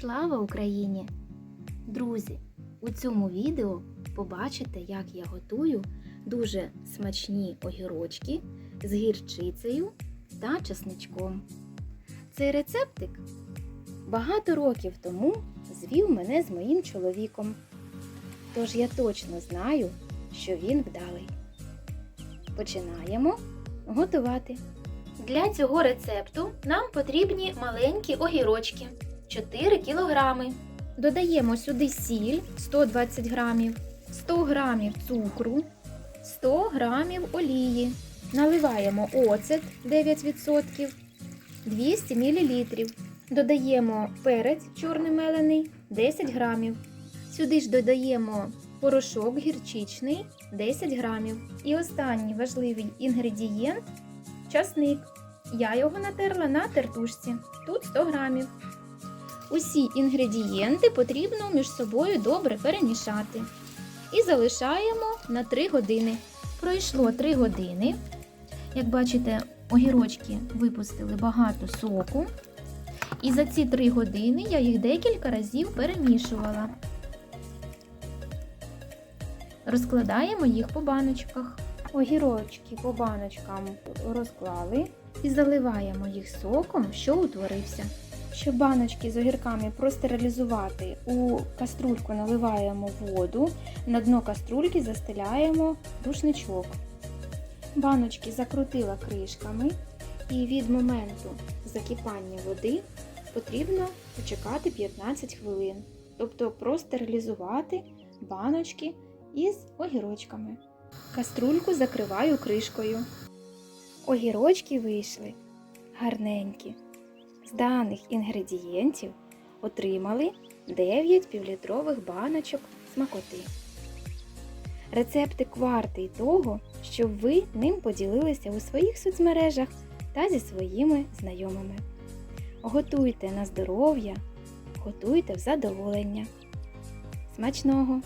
Слава Україні! Друзі! У цьому відео побачите, як я готую дуже смачні огірочки з гірчицею та чесничком. Цей рецептик багато років тому звів мене з моїм чоловіком. Тож я точно знаю, що він вдалий. Починаємо готувати. Для цього рецепту нам потрібні маленькі огірочки 4 кілограми. Додаємо сюди сіль 120 грамів, 100 грамів цукру, 100 грамів олії. Наливаємо оцет 9%, 200 мл. Додаємо перець чорний мелений 10 грамів. Сюди ж додаємо порошок гірчичний 10 грамів. І останній важливий інгредієнт часник. Я його натерла на тертушці. Тут 100 грамів. Усі інгредієнти потрібно між собою добре перемішати. І залишаємо на 3 години. Пройшло 3 години. Як бачите, огірочки випустили багато соку. І за ці 3 години я їх декілька разів перемішувала. Розкладаємо їх по баночках. Огірочки по баночкам розклали і заливаємо їх соком, що утворився. Щоб баночки з огірками простерилізувати, у каструльку наливаємо воду, на дно каструльки застеляємо рушничок. Баночки закрутила кришками і від моменту закипання води потрібно почекати 15 хвилин, тобто простерилізувати баночки із огірочками. Каструльку закриваю кришкою. Огірочки вийшли гарненькі. З даних інгредієнтів отримали 9 півлітрових баночок смакоти. Рецептик вартий того, щоб ви ним поділилися у своїх соцмережах та зі своїми знайомими. Готуйте на здоров'я, готуйте в задоволення. Смачного!